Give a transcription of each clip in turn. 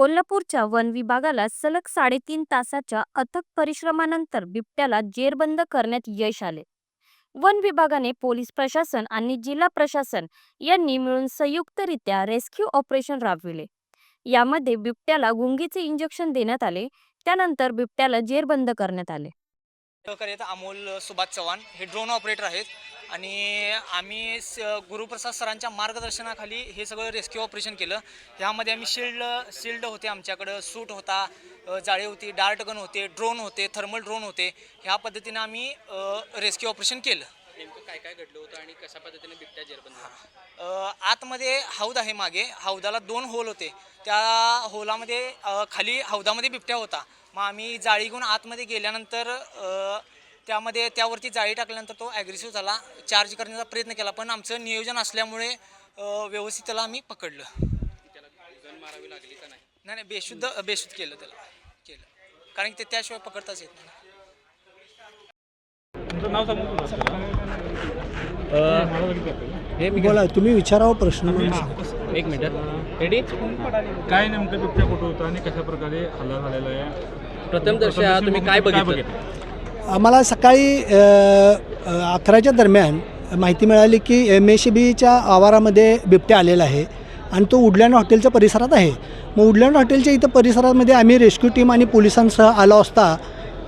कोल्हापूरच्या वन विभागाला सलग साडेतीन तासाच्या अथक परिश्रमानंतर बिबट्याला जेरबंद करण्यात यश आले. वन विभागाने पोलीस प्रशासन आणि जिल्हा प्रशासन यांनी मिळून संयुक्तरित्या रेस्क्यू ऑपरेशन राबविले. यामध्ये बिबट्याला गुंगीचे इंजेक्शन देण्यात आले त्यानंतर बिबट्याला जेरबंद करण्यात आले. अमोल सुभाष चव्हाण. हे ड्रोन ऑपरेटर आहेत. आणि आम्ही स गुरुप्रसाद सरांच्या मार्गदर्शनाखाली हे सगळं रेस्क्यू ऑपरेशन केलं. ह्यामध्ये आम्ही शिल्ड शिल्ड होते आमच्याकडं सूट होता जाळी होती डार्ट गन होते ड्रोन होते थर्मल ड्रोन होते. ह्या पद्धतीने आम्ही रेस्क्यू ऑपरेशन केलं. नेमकं काय काय घडलं होतं आणि कशा पद्धतीने बिबट्या जेरबंद आतमध्ये हौद आहे मागे. हौदाला दोन होल होते. त्या होलामध्ये खाली हौदामध्ये बिबट्या होता. मग आम्ही जाळी घेऊन आतमध्ये गेल्यानंतर त्यामध्ये त्यावरती जाळी टाकल्यानंतर तो ॲग्रेसिव्ह झाला. चार्ज करण्याचा प्रयत्न केला पण आमचं नियोजन असल्यामुळे व्यवस्थित त्याला आम्ही पकडलं. त्याला गन मारावी लागली का नाही नाही नाही बेशुद्ध बेशुद्ध केलं त्याला. केलं. कारण की ते त्याशिवाय पकडताच येत नाही. तुमचं नाव सांगू हे बोला तुम्ही विचारावा प्रश्न एक मिनिट. रेडी काय नेमकं बिबट्या कुठं होतं आणि कशा प्रकारे हल्ला झालेला आहे? प्रथम दर्शा तुम्ही काय बघितलं? आम्हाला सकाळी अकराच्या दरम्यान माहिती मिळाली की एम एस बीच्या आवारामध्ये बिबट्या आलेला आहे आणि तो उडलँड हॉटेलच्या परिसरात आहे. मग उडलँड हॉटेलच्या इथं परिसरामध्ये आम्ही रेस्क्यू टीम आणि पोलिसांसह आलो असता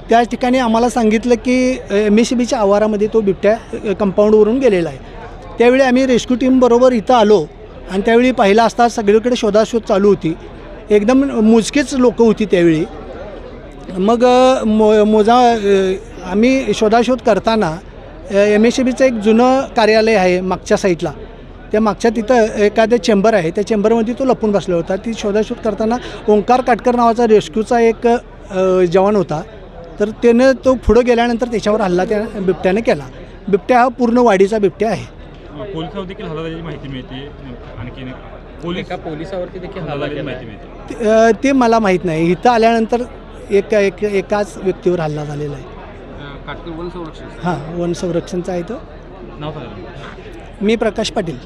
त्या ठिकाणी आम्हाला सांगितलं की एम एस बीच्या आवारामध्ये तो बिबट्या कंपाऊंडवरून गेलेला आहे. त्यावेळी आम्ही रेस्क्यू टीमबरोबर इथं आलो आणि त्यावेळी पाहिला असता सगळीकडे शोधाशोध चालू होती. एकदम मोजकेच लोकं होती त्यावेळी. मग मो मोजा आम्ही शोधाशोध करताना एम एस बीचं एक जुनं कार्यालय आहे मागच्या साईडला त्या मागच्या तिथं एखादं चेंबर आहे त्या चेंबरमध्ये तो लपून बसला होता. ती शोधाशोध करताना ओंकार काटकर नावाचा रेस्क्यूचा एक जवान होता. तर त्यानं तो पुढं गेल्यानंतर त्याच्यावर हल्ला त्या बिबट्याने केला. बिबट्या हा पूर्ण वाडीचा बिबट्या आहे. पोलिसावर देखील माहिती मिळते आणखीन एक पोलीस एका पोलिसावरती देखील माहिती मिळते. ते मला माहीत नाही. इथं आल्यानंतर एक एक एकाच व्यक्तीवर हल्ला झालेला आहे. काटकर वन संरक्षण हां वन संरक्षणचा आहे तो. नाव सांगा. मी प्रकाश पाटील.